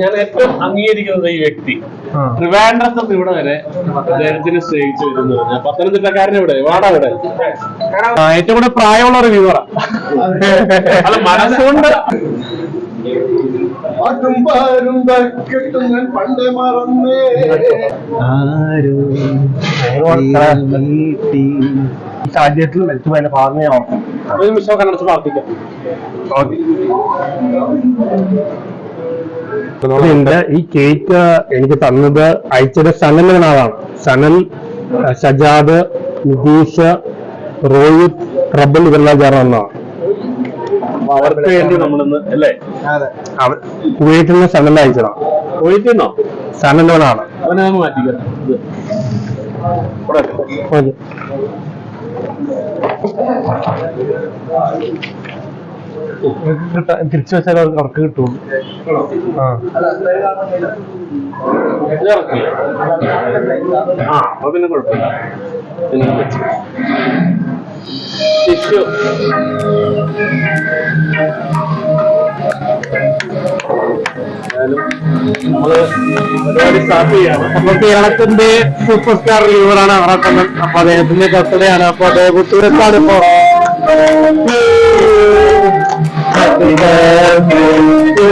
ഞാൻ ഏറ്റവും അംഗീകരിക്കുന്നത് ഈ വ്യക്തി. ട്രിവാൻഡ്രത്ത് നിന്ന് ഇവിടെ വരെ അദ്ദേഹത്തിന് സ്നേഹിച്ചു വരുന്നു. ഞാൻ പത്തനംതിട്ടക്കാരൻ ഇവിടെ വാടാ ഇവിടെ. ഏറ്റവും കൂടെ പ്രായമുള്ള ഒരു വ്യൂവറാ. അല്ല മനസ്സുകൊണ്ട് അതും പാരും കിട്ടും ഞാൻ പണ്ടേ മറന്നേ. സാഹചര്യത്തിൽ മരിച്ചു പോയതിന്റെ ഭാഗം ഞാൻ ഓർക്കും ഒരു നിമിഷം കണ്ണടച്ച് പ്രാർത്ഥിക്കാം. ഉണ്ട് ഈ കേക്ക് എനിക്ക് തന്നത് അയച്ചത് ആളാണ്. സനൽ സജാദ് ഷജാദ് നിതീഷ് റോഹിത് റബ്ബൽ ഇവരെല്ലാം ചേർന്നതാണ് അപ്പൊ അവർക്ക് വേണ്ടി നമ്മളിന്ന് അല്ലേ? കുവൈറ്റിൽ നിന്ന് സനൽ അയച്ചതാണ് പോയിട്ടിന്നോ സനലോനാണ് അവനെ ഒന്ന് മാറ്റിക്കാം. ഓക്കെ. തിരിച്ചു വെച്ചാൽ അവർക്ക് അവർക്ക് കിട്ടും. ആ. പിന്നെ കുഴപ്പമില്ല. സ്റ്റാർട്ട് അപ്പൊ കേരളത്തിന്റെ സൂപ്പർ സ്റ്റാർ ലീവറാണ് അവറക്കണ്ണൻ അപ്പൊ അദ്ദേഹത്തിന്റെ ബർത്ത്ഡേ അപ്പൊ അദ്ദേഹത്തിനെത്താണ് ഇപ്പോ. Happy birthday to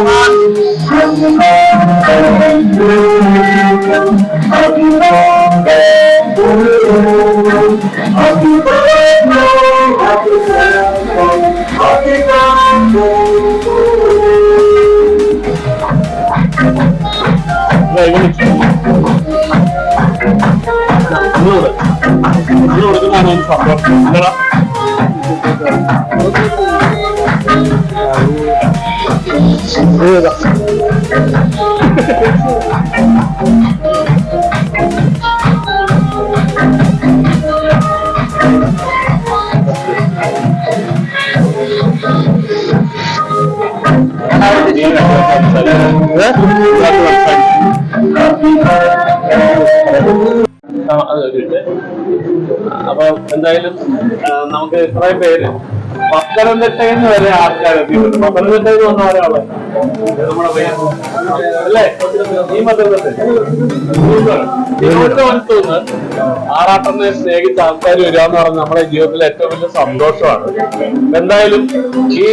ഇല്ലടാ. ആ, അത് ഒരു minute. അപ്പൊ എന്തായാലും നമുക്ക് ഇത്രയും പേര് പത്തനംതിട്ടയിൽ നിന്ന് വരെ ആൾക്കാർ എത്തിയിട്ടുണ്ട് പത്തനംതിട്ടയിൽ നിന്ന് വന്ന ഒരാളെ നമ്മുടെ അല്ലേ? സ്നേഹിച്ച ആൾക്കാർ വരിക എന്ന് പറഞ്ഞാൽ നമ്മുടെ ജീവിതത്തിലെ ഏറ്റവും വലിയ സന്തോഷമാണ്. എന്തായാലും ഈ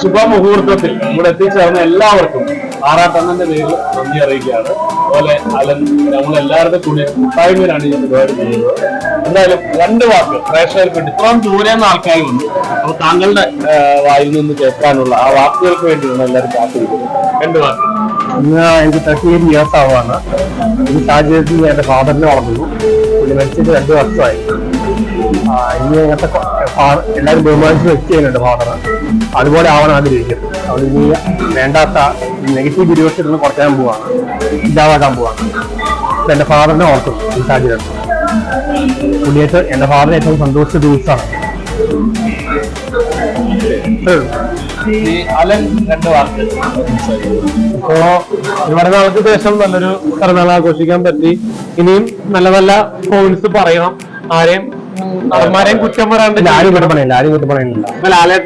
ശുഭമുഹൂർത്തത്തിൽ ഇവിടെ എത്തിച്ചേർന്ന എല്ലാവർക്കും ആറാട്ടണ്ണന്റെ പേരിൽ നന്ദി അറിയിക്കുകയാണ്. അതുപോലെ അലൻ നമ്മൾ എല്ലാവരുടെ കൂടെ കൂട്ടായ്മയിലാണ് ഈ പരിപാടി ചെയ്യുന്നത്. എന്തായാലും രണ്ട് വാക്ക് പ്രേക്ഷകർക്ക് വേണ്ടി ഇത്രയും ദൂരെ നിന്ന് ആൾക്കാർ വന്നു. അപ്പൊ താങ്കളുടെ വായിൽ നിന്ന് കേൾക്കാനുള്ള ആ വാക്കുകൾക്ക് വേണ്ടിയാണ് എല്ലാവരും കാത്തിരിക്കുന്നത്. രണ്ട് വാക്ക്. ഇന്ന് എനിക്ക് തേർട്ടി എയ്റ്റ് ഇയേഴ്സ് ആവുകയാണ്. ഈ സാഹചര്യത്തിൽ എന്റെ ഫാദറിനെ വളർന്നു പുള്ളി മരിച്ചിട്ട് രണ്ട് വർഷമായി. ഇനി അങ്ങനത്തെ എല്ലാവരും ബഹുമാനിച്ച് വെച്ച് എന്റെ ഫാദർ അതുപോലെ ആവാൻ ആഗ്രഹിക്കുന്നത് അവൾ ഇനി വേണ്ടാത്ത നെഗറ്റീവ് വീഡിയോസിൽ നിന്ന് കുറയ്ക്കാൻ പോവാണ്. ഇല്ലാതാക്കാൻ പോവാണ്. എന്റെ ഫാദറിനെ ഓർക്കും ഈ സാഹചര്യത്തിൽ. പുള്ളിയേറ്റ് എന്റെ ഫാദറിനെ ഏറ്റവും സന്തോഷിച്ച ദിവസമാണ്. അലൻ രണ്ട് വാക്ക്. ഇപ്പോ ഒരുപാട് നാൾക്ക് ശേഷം നല്ലൊരു പിറന്നാൾ ആഘോഷിക്കാൻ പറ്റി. ഇനിയും നല്ല നല്ല പോയിന്റ്സ് പറയണം. ആരെയും ഉം, നടന്മാരെയും കുറ്റം പറയാണ്ട് ആരും കുറ്റം പറയില്ല ആരും കുറ്റം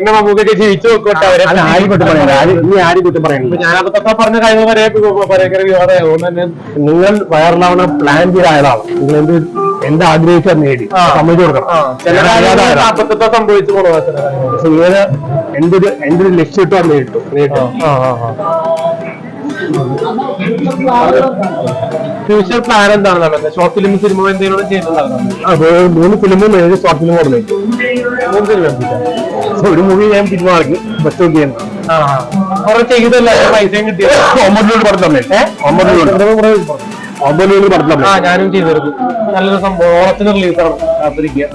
നമുക്കൊക്കെ ജീവിച്ചു നോക്കട്ടെ അവരെ ആരും കുറ്റം പറയില്ല ആരും ഇനി ആരും കുറ്റം പറയുന്നില്ല ഞാനതൊക്കെ പറഞ്ഞ ഭയങ്കര തന്നെ നിങ്ങൾ വയറിലാവണ പ്ലാൻ ചെയ്ത ആളാണ്. നിങ്ങൾ എന്ത് എന്ത് ആഗ്രഹിച്ചാൽ നേടി. സമ്മതിച്ചു കൊടുക്കണം. സംഭവിച്ചു പോണത് എന്തൊരു എന്തൊരു ലക്ഷ്യമിട്ടോ അത് നേരിട്ടു. നേരിട്ടു. ഫ്യൂച്ചർ പ്ലാൻ എന്താണ് ഷോർട്ട് ഫിലിം സിനിമ എന്തെങ്കിലും ചെയ്തിട്ടുണ്ടാകുന്നത് മൂന്ന് ഫിലിമും ഏഴ് ഷോർട്ട് ഫിലിം ഓർമ്മ ഒരു മൂവി ഞാൻ പിന്മാറി ബസ് ചെയ്യുന്നു കുറെ ചെയ്തല്ല പൈസയും കിട്ടിയത് ഒമ്പതിലൂടെ പറഞ്ഞു തന്നെ. ഒമ്പത് ആ ഞാനും നല്ലൊരു സംഭവം. ഓണത്തിന് റിലീസാണ് കാത്തിരിക്കുക.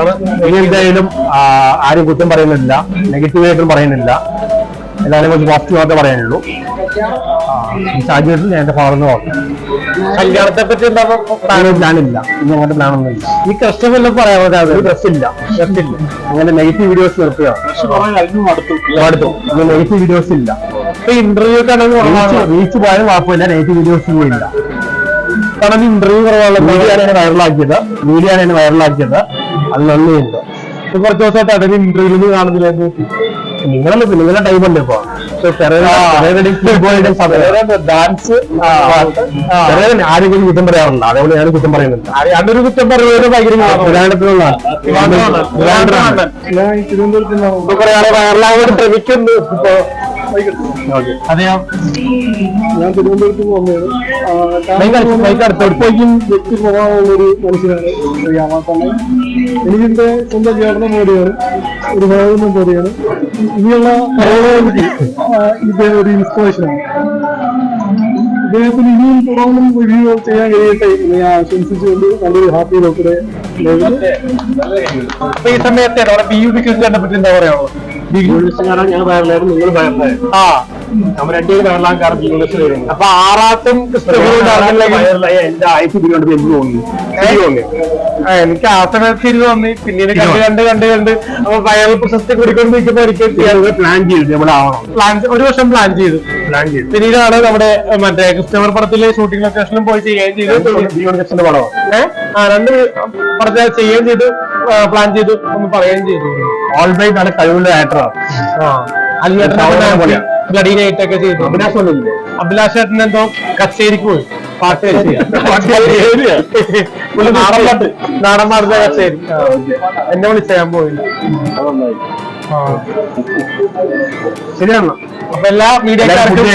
ആണ് ഇനി എന്തായാലും ആരും കുറ്റം പറയുന്നില്ല. നെഗറ്റീവ് ആയിട്ടും പറയുന്നില്ല. എല്ലാവരും കുറച്ച് പോസിറ്റീവ് ആയിട്ട് പറയാനുള്ളൂ. സാഹചര്യത്തിൽ ഞാൻ എന്റെ പറഞ്ഞു കല്യാണത്തെ പറ്റി എന്താ പ്ലാനില്ല ഇനി അങ്ങനത്തെ പ്ലാനൊന്നും ഇല്ല. ഈ കഷ്ടമെല്ലാം പറയാൻ പറ്റാതെ ഡ്രസ്സില്ല ഡ്രസ്സില്ല അങ്ങനെ നെഗറ്റീവ് വീഡിയോസ് അടുത്തു അങ്ങനെ നെഗറ്റീവ് വീഡിയോസ് ഇല്ല. ഇപ്പൊ ഇന്റർവ്യൂ ഒക്കെ ആണെങ്കിൽ റീച്ച് പോയാലും കുഴപ്പമില്ല. നെഗറ്റീവ് വീഡിയോസ് ഇല്ല. കാരണം ഇന്റർവ്യൂ കുറവാണല്ലോ വീഡിയോ ആണ്. വൈറലാക്കിയത് വീഡിയോ ആണ് വൈറലാക്കിയത് അത് നന്ദിയുണ്ട്. ഇപ്പൊ കുറച്ച് ദിവസമായിട്ട് അതിന് ഇന്റർവ്യൂവിൽ കാണുന്നില്ലായിരുന്നു. നിങ്ങളല്ലേ നിങ്ങളുടെ ടൈം ഉണ്ട് ഇപ്പൊ? ഡാൻസ് ആരെങ്കിലും കുറ്റം പറയാറുണ്ട് അതേപോലെ ഞാൻ കുറ്റം പറയുന്നുണ്ട്. അതൊരു കുറ്റം പറയുന്നത് ഭയങ്കര കുറെ ആളെ വൈറലാകാൻ ശ്രമിക്കുന്നു. ഇപ്പൊ അതെയോ ഞാൻ തിരുവനന്തപുരത്ത് മൈക്ക് വ്യക്തി പോകാനുള്ളൊരു മനുഷ്യനാണ് ശ്രീരാമാസമ്മൻ എനിക്കെന്റെ സ്വന്തം ചേട്ടനും പോലെയാണ് ഒരു ഭാഗം പോലെയാണ് ഇനിയുള്ള കലകളിലേക്ക് ഇദ്ദേഹം ഒരു ഇൻസ്പിറേഷനാണ് ഇദ്ദേഹത്തിന് ഇനിയും തുടർന്നും റിവ്യൂ ചെയ്യാൻ കഴിയട്ടെ എന്ന് ഞാൻ ആശംസിച്ചുകൊണ്ട് നല്ലൊരു ഹാപ്പി ഡോക്ടറെ ഈ സമയത്ത് യു ബിക്ക് എന്താ പറയാനുള്ളത്? ഞാൻ വയറിലായിരുന്നു നിങ്ങൾ വയറിലായിരുന്നു ആ. കാരണം അപ്പൊ ആറാട്ടും എന്റെ ആയുസ് എനിക്ക് തോന്നി. എനിക്ക് ആ, ആ സമയത്ത് തിരിഞ്ഞു തോന്നി. പിന്നീട് കണ്ട് കണ്ട് കണ്ട് കണ്ട് അപ്പൊ വൈറൽ പ്രശസ്തി കൂടിക്കൊണ്ട് പ്ലാൻ ചെയ്തു. ഇവിടെ ആവണം. പ്ലാൻ ഒരു വർഷം പ്ലാൻ ചെയ്തു. പ്ലാൻ ചെയ്തു. പിന്നീടാണ് നമ്മുടെ മറ്റേ ക്രിസ്റ്റമർ പടത്തിലെ ഷൂട്ടിംഗ് ലൊക്കേഷനിലും പോയി ചെയ്യുകയും ചെയ്തു. പടമാണ് ഏഹ് ആ രണ്ട് പടത്തെ ചെയ്യുകയും ചെയ്തു പ്ലാൻ ചെയ്തു ഒന്ന് പറയുകയും ചെയ്തു. ഓൾ ബൈ നല്ല കഴിവുള്ള ആക്ടറാണ് പോലെയാ. ബ്ലഡി നൈറ്റ് ഒക്കെ ചെയ്തു. അഭിലാഷ് ചേട്ടൻ എന്തോ കച്ചേരിക്ക് പോയി. പാട്ട് നാടൻ പാട്ട്. നാടൻ പാടുന്ന കച്ചേരി. എന്നെ വിളിച്ച ഞാൻ പോയില്ല. ശരിയാണ് അപ്പൊ എല്ലാ മീഡിയക്കാർക്കും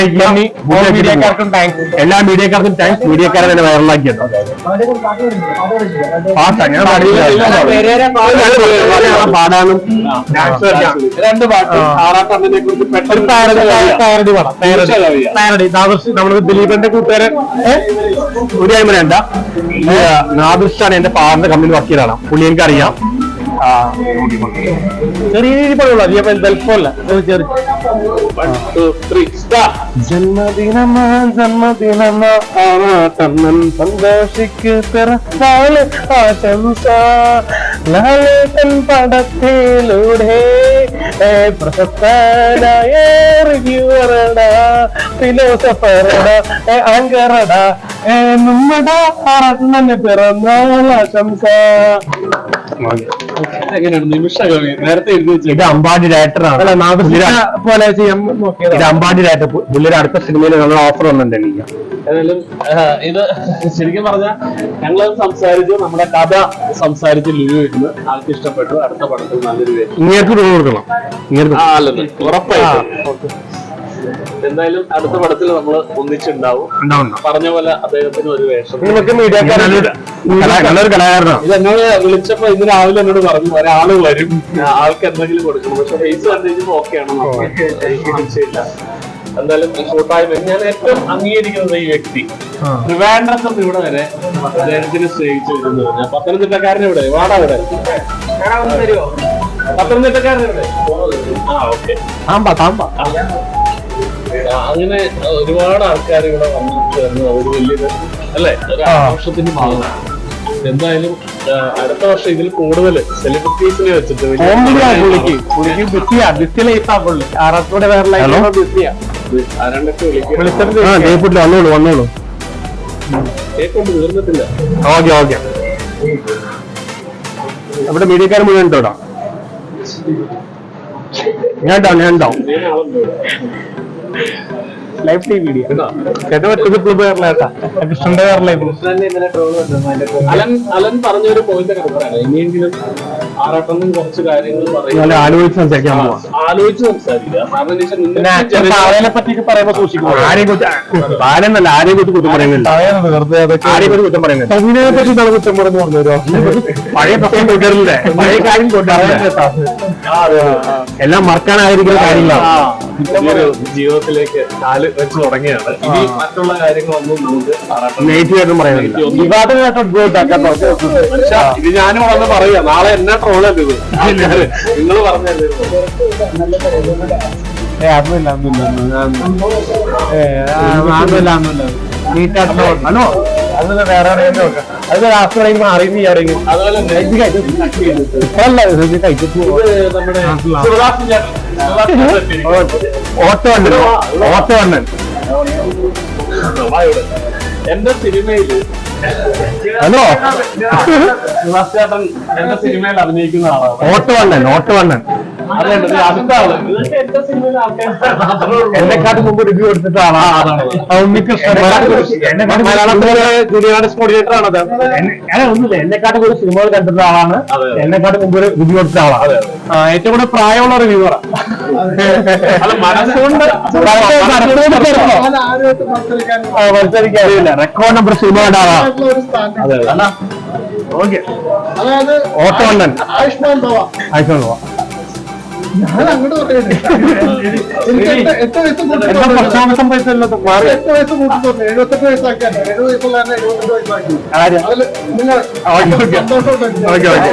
താങ്ക്സ് എല്ലാ മീഡിയക്കാർക്കും താങ്ക്സ് മീഡിയക്കാരെ തന്നെ വൈറലാക്കിയത് പാട്ടാ ഞാൻ പാടാനും ഡാൻസ് രണ്ട് പാട്ട്. പടം. നമ്മൾ ദിലീപന്റെ കൂട്ടുകാരൻ? ഒരു കാര്യം പറയണ്ട നാദൃഷ്ടാണ് എന്റെ പാടിന്റെ കമ്പനി വർക്ക് ചെയ്താണ് പുള്ളി എനിക്ക് അറിയാം ചെറിയ രീതി പടമുള്ളൂ അധികം വലുപ്പമല്ല ചെറിയ ജന്മദിനമാ ജന്മദിനമാ സന്തോഷിക്ക് പിറന്നാൾ ആശംസ. ലാലേട്ടൻ പടത്തിലൂടെ പ്രശസ്തനായ റിവ്യൂവറടാ ഫിലോസഫറടാ ആങ്കറടാ നമ്മുടെ ആറാട്ടണ്ണന് പിറന്നാൾ ആശംസ. എങ്ങനെയാണ് നിമിഷ കവി നേരത്തെ എഴുതി ഇത് അമ്പാടി ഡയറക്ടറാണ് പോലെ ചെയ്യാൻ ഇത് നോക്കിയത് അമ്പാടി ഡയറക്ടർ പുള്ളിയുടെ അടുത്ത സിനിമയിൽ നമ്മൾ ഓഫർ വന്നിട്ടുണ്ട് എനിക്ക്. ഏതായാലും ഇത് ശരിക്കും പറഞ്ഞാൽ ഞങ്ങൾ സംസാരിച്ചു നമ്മുടെ കഥ സംസാരിച്ച് ലിവ്യൂ വരുന്നു ആൾക്ക് ഇഷ്ടപ്പെട്ടു. അടുത്ത പടത്തിൽ നല്ലൊരു ഇങ്ങേർക്ക് കൊടുക്കണം. ഉറപ്പായിട്ടും. എന്തായാലും അടുത്ത പടത്തിൽ നമ്മൾ ഒന്നിച്ചുണ്ടാവും. പറഞ്ഞ പോലെ അദ്ദേഹത്തിന് ഒരു വേഷം. നിങ്ങൾക്ക് മീഡിയ നല്ലൊരു കലാ- നല്ലൊരു കലാകാരനാണ്. ഇത് എന്നോട് വിളിച്ചപ്പോ ഇന്ന് രാവിലെ എന്നോട് പറഞ്ഞു ഒരാൾ വരും. ആൾക്ക് എന്തെങ്കിലും കൊടുക്കണം. പക്ഷെ ഫേസ് കണ്ടു കഴിഞ്ഞപ്പോ ഓക്കെയാണ് നമുക്ക് എനിക്ക് സംശയമില്ല എന്തായാലും കൂട്ടായ്മ ഞാൻ ഏറ്റവും അംഗീകരിക്കുന്നത് ഈ വ്യക്തി. ട്രിവാൻഡ്രത്തും ഇവിടെ വരെ അദ്ദേഹത്തിന് സ്നേഹിച്ചു വരുന്നത് ഞാൻ പത്തനംതിട്ടക്കാരനെ ഇവിടെ. വാടാ ഇവിടെ. പത്തനംതിട്ടക്കാരനെ ഇവിടെ. ആ ഓക്കെ താമ്പ താമ്പ. അങ്ങനെ ഒരുപാട് ആൾക്കാർ ഇവിടെ വന്നിട്ട് വരുന്നത് ഒരു വലിയൊരു അല്ലേ? ഒരു ആഘോഷത്തിന് ഭാഗമാണ്. എന്തായാലും അടുത്ത വർഷം ഇതിൽ കൂടുതൽ സെലിബ്രിറ്റീസിനെ വെച്ചിട്ട് വലിയ വന്നോളൂ വന്നോളൂ. കേൾക്കൊണ്ട് തീർന്നിട്ടില്ല. Okay okay. അവിടെ മീഡിയക്കാർ മുഴുവൻ ഉണ്ടോ? ഞാൻ ഉണ്ടാവും ഞാൻ ഉണ്ടാവും ലൈഫ് ടി വീഡിയോ കേട്ടോ ചേട്ടൻ ഒറ്റ ക്ലബ് കയറില്ല കൃഷ്ണന്റെ അലൻ അലൻ പറഞ്ഞൊരു പോയിന്റ് ഒക്കെ പറയാം ഇനിയെങ്കിലും ആറാട്ടനും കുറച്ച് കാര്യങ്ങൾ പറയും. നല്ല ആലോചിച്ച് സംസാരിക്കാൻ പോവാം. ആലോചിച്ച് കുറിച്ച് കുറ്റം പറയുന്നില്ല. കുറിച്ച് കുറ്റം പറയുന്നില്ല. ടൊവിനെ പറ്റി കുറ്റം പറഞ്ഞു പഴയ പ്രശ്നം പഴയ കാര്യം എല്ലാം മറക്കാനായിരിക്കുന്ന കാര്യങ്ങളാണ്. ജീവിതത്തിലേക്ക് കാൽ വെച്ച് തുടങ്ങിയാണ്. ഇനി മറ്റുള്ള കാര്യങ്ങളൊന്നും നമുക്ക് ഇത് ഞാനും വന്ന് പറയുക. നാളെ എന്നെ ട്രോളല്ലേ ഇത്? നിങ്ങൾ പറഞ്ഞല്ലേ ഏ അതൊന്നുമില്ല ഇല്ല ഏ അതൊന്നുമില്ല ഒന്നുമില്ല നീറ്റായിട്ടുള്ള ഓട്ടോ അണ്ണൻ ഓട്ടോ ഉണ്ട്. എന്റെ സിനിമയിൽ ഹലോ സുഹാസ് ചേട്ടൻ എന്റെ സിനിമയിൽ അഭിനയിക്കുന്ന ആളാണ് ഓട്ടോ അണ്ണൻ എന്നെക്കാട്ട് മുമ്പ് റിവ്യൂ എടുത്തിട്ടാണ് ഞാൻ ഒന്നുമില്ല. എന്നെക്കാട്ടും കൂടുതൽ സിനിമകൾ കണ്ടിട്ടുള്ള ആളാണ്. അതെ, അതെ. എന്നെക്കാട്ടും മുമ്പ് റിവ്യൂ എടുത്ത ആളാണ്. അതെ, ഏറ്റവും കൂടുതൽ പ്രായമുള്ള മത്സരിക്കാറില്ല റെക്കോർഡ് നമ്പർ സിനിമ ഉണ്ടാവാം ഒരു ഓക്കെ. അതായത് ഓട്ടോ അണ്ണൻ ആയുഷ്മാൻ ഭവ. ആയിക്കോളൂ ഞാൻ അങ്ങോട്ട് പറയുന്നത് എനിക്ക് എട്ട് എട്ട് വയസ്സ് കൂട്ടി എന്താ പശ്ചാത്തലം പൈസ ഇല്ലാത്ത മാറി. എട്ട് വയസ്സ് കൂട്ടി പറഞ്ഞു എഴുപത്തെട്ട് വയസ്സാക്കിയാൽ എഴുപത് വയസ്സുള്ള തന്നെ എഴുപത്തെട്ട് വയസ്സാക്കി. അതിൽ നിങ്ങൾ ഓക്കെ, ഓക്കെ. സന്തോഷമുണ്ട്? Okay, okay.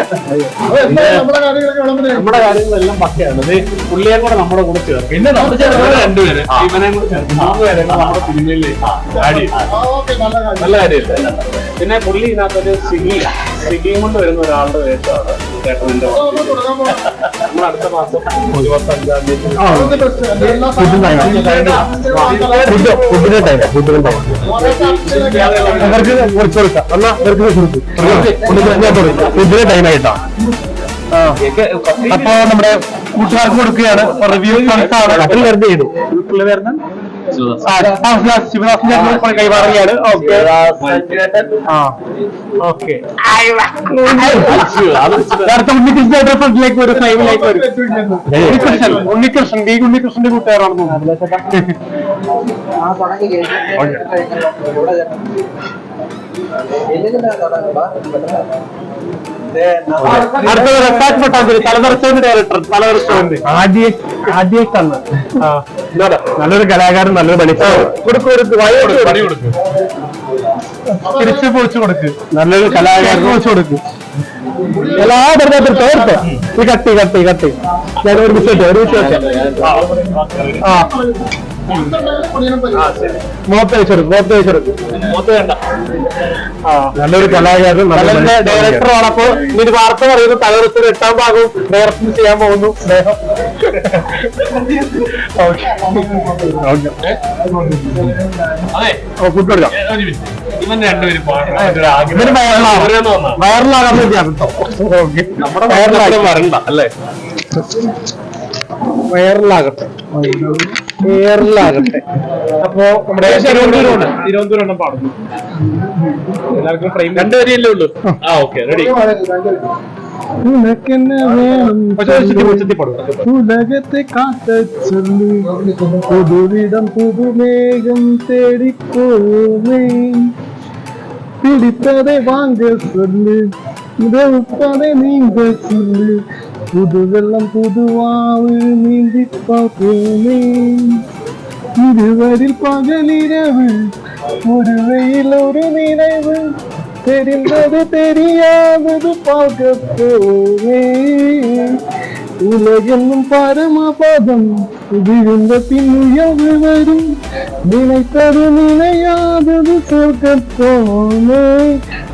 അപ്പൊ എന്താ നമ്മുടെ കാര്യങ്ങളെല്ലാം പക്കയാണ്. ഇത് പുള്ളിയെ കൂടെ നമ്മുടെ കൂടെ ചേർക്കും. പിന്നെ നമ്മൾ ചേർന്ന് രണ്ടുപേര്. ഇവനെ കൂടെ ചേർക്കും. മൂന്ന് പേരെ നമ്മുടെ സിനിമയിലേക്ക് നല്ല കാര്യം. നല്ല കാര്യമില്ല? പിന്നെ പുള്ളി ഇതിനകത്തൊരു സ്വിഗി സ്വിഗിയും കൊണ്ട് വരുന്ന ഒരാളുടെ വേഷമാണ് നമ്മൾ നമ്മൾ അടുത്ത മാസം ഇരുപത്തഞ്ചാം തീയതി. ടൈം ആയിട്ടാ. അപ്പൊ നമ്മുടെ കൂട്ടുകാർക്ക് കൊടുക്കുകയാണ്. റിവ്യൂ കണക്കാണ് ചെയ്തു ആ, ചേട്ടൻ ഇപ്പോൾ കൈമാറുകയാണ് ഓക്കെ ആ ഓക്കെ അടുത്ത ഉണ്ണികൃഷ്ണ ഫ്രണ്ടിലേക്ക് ഒരു ഫ്ലൈവിലേക്ക് വരും ഉണ്ണികൃഷ്ണൻ ഉണ്ണികൃഷ്ണൻ ഈ ഉണ്ണികൃഷ്ണന്റെ കൂട്ടുകാരാണെന്ന് തോന്നുന്നു അടുത്തത് റസാഖ് പട്ടാഞ്ചേരി തലദർശന്റെ ഡയറക്ടർ തലദർശന്റെ ആദ്യ ആദ്യക്കാണ് ആ. ഇതാ, നല്ലൊരു കലാകാരൻ നല്ലൊരു പണിക്കാരൻ കൊടുക്കും തിരിച്ചു പോച്ചു കൊടുക്ക്. നല്ലൊരു കലാകാരൻ. വെച്ച് കൊടുക്ക്. എല്ലാ പറഞ്ഞാൽ തോർത്ത്. ഈ കട്ടി കട്ടി കട്ടി. ഞാൻ ഒരു വിഷയത്തെ ഒരു വിഷയത്തെ ആ. മുഖത്ത് വെച്ചെടുക്കും മുഖത്ത് വെച്ചെടുക്കും മൊത്തം വേണ്ട നല്ലൊരു കലാകാരൻ നല്ല ഡയറക്ടറാണ് അപ്പൊ ഇനി വാർത്ത പറയുന്നു തകർത്ത് എട്ടാം ഭാഗവും ഡയറക്ടർ ചെയ്യാൻ പോകുന്നു. സ്നേഹം. ഓക്കെ. അതെ. ഫുഡ് കൊടുക്കാം ഏ, ഒരു മിനിറ്റ്. ഇവൻ രണ്ടുപേരും പാടണം ഒരു ഇതിന് ആഗ്രഹം. വയറിലാകാം ഇവരെന്ന് വന്നാ. വയറിലാകാൻ വേണ്ടിയാണ് നമ്മുടെ വയറിലാരും വരണ്ട അല്ലേ? വയറിലാകട്ടെ. എയറിലാകട്ടെ അപ്പോ നമ്മുടെ തിരുവനന്തപുരം തിരുവനന്തപുരം പാടുന്നു എല്ലാവർക്കും ഫ്രെയിം രണ്ടുപേരെയല്ലേ ഉള്ളൂ? ആ. ഓക്കെ റെഡി ഉലകനെ വേണം ഉലകത്തെ കാത്തച്ചൊല്ലി പുതുവിടം പുതുമേകം തേടിപ്പോവേ പിടിത്തതെ വാങ്ങ ചൊല്ലി ഉപ്പതെ നീങ്ക ചൊല്ലി. புது வெள்ளம் புதுவாவு நீந்தி பார்ப்போமே. இருவரில் பகலிரவு ஒரு வெயில் ஒரு நினைவு. தெரிந்தது தெரியாதது பார்க்க போவே. உலகெங்கும் பரமபதம் விழுந்த பின் உயர்வு வரும். நினைத்தது நினையாதது சொர்க்கத்தோனே.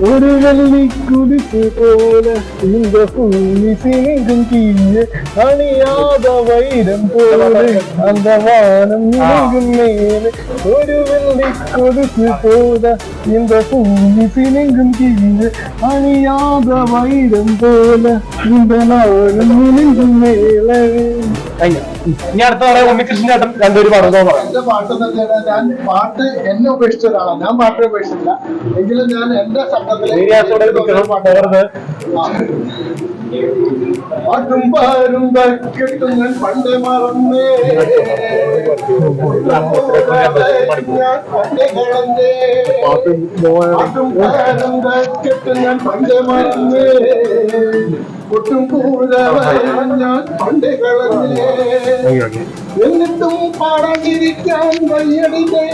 ஒரு வெள்ளி குடிசு போல இந்த பூமி சிலைக்கும் கீழே அணியாத வைரம் போல. அந்த வானம் நினைக்கும் மேலே ஒரு வெள்ளி குடிசு போல இந்த பூமி சிலைக்கும் கீழே அணியாத வைரம் போல. இந்த நாளும் நினைக்கும் ഇനി അടുത്ത പറയാം ഉണ്ണികൃഷ്ണൻ ചേട്ടൻ രണ്ടൊരു പാടുന്നോ പറയാം എന്റെ പാട്ട് എന്ന് വെച്ചാൽ ഞാൻ പാട്ട് എന്നെ ഉപേക്ഷിച്ച ഒരാളാണ് ഞാൻ പാട്ട് ഉപേക്ഷിച്ചില്ല എങ്കിലും ഞാൻ എന്റെ പാട്ടുകാരത് പാട്ടും പാരും കെട്ടും ഞാൻ പണ്ട് മറന്നേ. ഞാൻ പണ്ട് കളഞ്ഞേ പാട്ടും പാരും കെട്ടും ഞാൻ പണ്ട് മറന്നേ. ഒട്ടും കൂടെ ഞാൻ പണ്ട് കളഞ്ഞേ. എന്നിട്ടും പാടാതിരിക്കാൻ വയ്യടിക്കേ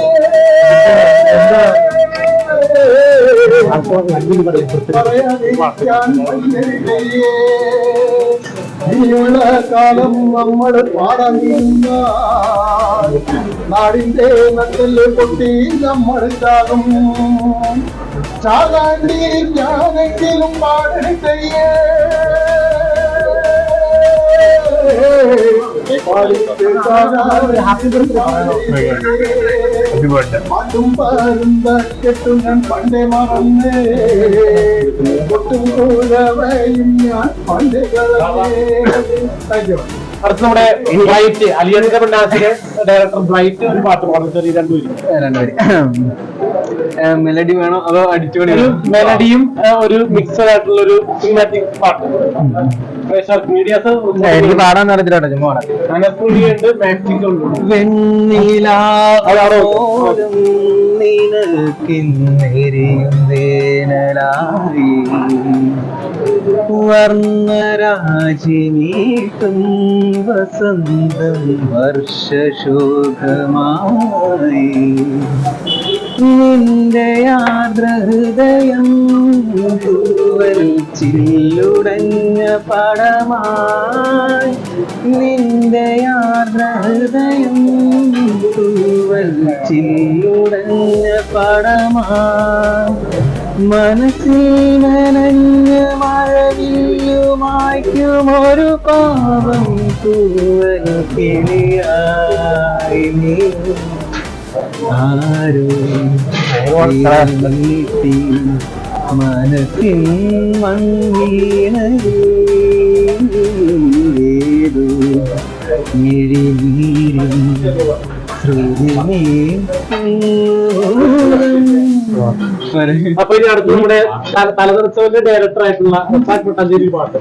പറയാതിരിക്കാൻ വയ്യടിക്കേ ഇനിയുള്ള കാലം നമ്മൾ പാടാനിരുന്ന നാടിന്റെ നട്ടല് പൊട്ടി നമ്മൾ ചാകും ചാകാണ്ടി ഞാനെങ്കിലും പാടരുതയ്യേ ഹാപ്പി ബർത്ത്ഡേ പാട്ടും പാടും കെട്ടും ഞാൻ അടുത്ത നമ്മുടെ ബ്ലൈറ്റ് അലിയന്റെ ഡയറക്ടർ ബ്ലൈറ്റ് ഒരു പാട്ട് പാടുന്നത് രണ്ടുപേരും മെലഡി വേണോ? അതോ അടിച്ചു ഒരു മെലഡിയും ഒരു മിക്സഡ് ആയിട്ടുള്ള ഒരു സിനിമാറ്റിക് പാട്ട് എനിക്ക് പാടാൻ അറിയത്തില്ല ചുമ്മാ ഉണ്ട് മാക്സിക് ഉണ്ട്. വസന്തം വർഷശോകമായി. നിന്റെ ആർദ്രഹൃദയം ചില്ലുടഞ്ഞ പടമായി. നിന്റെ ആർദ്രഹൃദയം ചില്ലുടഞ്ഞ പടമായി. മനസ്സിൽ നനഞ്ഞ മഴവില്ലുമായ്ക്കും ഒരു തൂവൽ കിളിയായി നീ ആരോ നീട്ടി മനസ്സിൻ മങ്ങീണേതു അപ്പൊ ഇനി അടുത്ത് നമ്മുടെ തല- തലതെറിച്ചവന്റെ ഡയറക്ടർ ആയിട്ടുള്ള റസാഖ് പട്ടാഞ്ചേരി പാട്ട്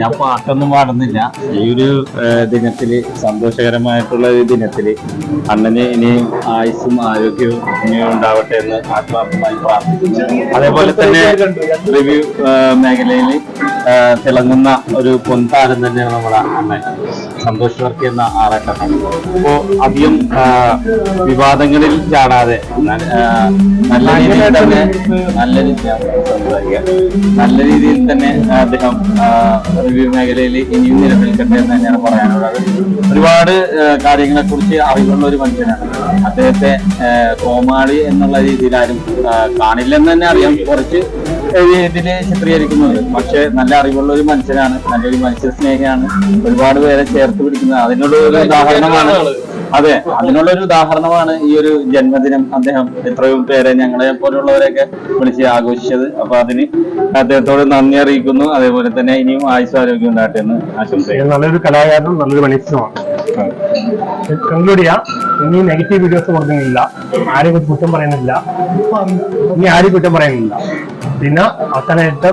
ഞാൻ പാട്ടൊന്നും പാടുന്നില്ല. ഈ ഒരു ദിനത്തിൽ സന്തോഷകരമായിട്ടുള്ള ഒരു ദിനത്തിൽ അണ്ണന് ഇനിയും ആയുസ്സും ആരോഗ്യവും ഇനിയും ഉണ്ടാവട്ടെ എന്ന് ആത്മാർത്ഥമായി പ്രാർത്ഥിക്കുന്നു. അതേപോലെ തന്നെ റിവ്യൂ മേഖലയിൽ തിളങ്ങുന്ന ഒരു പൊൻതാരം തന്നെയാണ് നമ്മുടെ അണ്ണൻ. സന്തോഷ് വർക്ക് എന്ന ആറാട്ടം. അപ്പോ അധികം ഏഹ്, വിവാദങ്ങളിൽ ചാടാതെ നല്ല രീതിയിൽ തന്നെ നല്ല നല്ല രീതിയിൽ തന്നെ അദ്ദേഹം റിവ്യൂ മേഖലയിൽ ഇനിയും നിലനിൽക്കട്ടെ എന്ന് തന്നെയാണ് പറയാനുള്ളത്. ഒരുപാട് കാര്യങ്ങളെ കുറിച്ച് അറിവുള്ള ഒരു മനുഷ്യനാണ്. അദ്ദേഹത്തെ കോമാളി എന്നുള്ള രീതിയിലാരും കാണില്ലെന്ന് തന്നെ അറിയാം. കുറച്ച് ഇതിൽ ചിത്രീകരിക്കുന്നുണ്ട് പക്ഷെ നല്ല അറിവുള്ള ഒരു മനുഷ്യനാണ്. നല്ലൊരു മനുഷ്യ സ്നേഹിയാണ് ഒരുപാട് പേരെ ചേർത്ത് പിടിക്കുന്നത്. അതിനുള്ള ഒരു ഉദാഹരണമാണ് അതെ അതിനുള്ള ഒരു ഉദാഹരണമാണ് ഈ ഒരു ജന്മദിനം. അദ്ദേഹം എത്രയോ പേരെ ഞങ്ങളെ പോലുള്ളവരെയൊക്കെ വിളിച്ച് ആഘോഷിച്ചത്. അപ്പൊ അതിന് അദ്ദേഹത്തോട് നന്ദി അറിയിക്കുന്നു. അതേപോലെ തന്നെ ഇനിയും ആയുസ് ആരോഗ്യം ഉണ്ടാകട്ടെ എന്ന് ആശംസിക്കുന്നു. നല്ലൊരു കലാകാരനും നല്ലൊരു മനുഷ്യനുമാണ്. കൺക്ലൂഡ് ചെയ്യാം ഇനി നെഗറ്റീവ് വീഡിയോസ് കൊടുക്കുന്നില്ല. ആരെയും കുറ്റം പറയുന്നില്ല. ഇനി ആരെയും കുറ്റം പറയുന്നില്ല. പിന്നെ അവസാനമായിട്ട്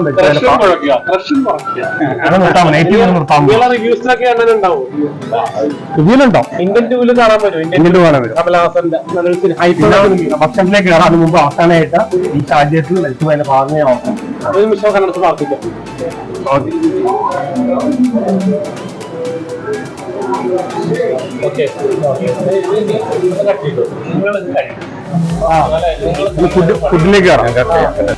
നിർത്താം നെഗറ്റീവ് നിർത്താം റിവ്യൂസിലൊക്കെ എണ്ണ ഉണ്ടാവും. റിവ്യൂലുണ്ടോ ഇന്ത്യൻ ടൂവിൽ കാണാൻ പറ്റും. ഇന്ത്യൻ ഭക്ഷണത്തിലേക്ക് കയറാൻ മുമ്പ് അവസാനമായിട്ട് ഈ സാഹചര്യത്തിൽ ലക്ഷ്യം അതിന്റെ ഭാഗമേ നോക്കാം ഒരു കണ്ടെടുത്ത് ഫുഡിലേക്ക് കയറാം.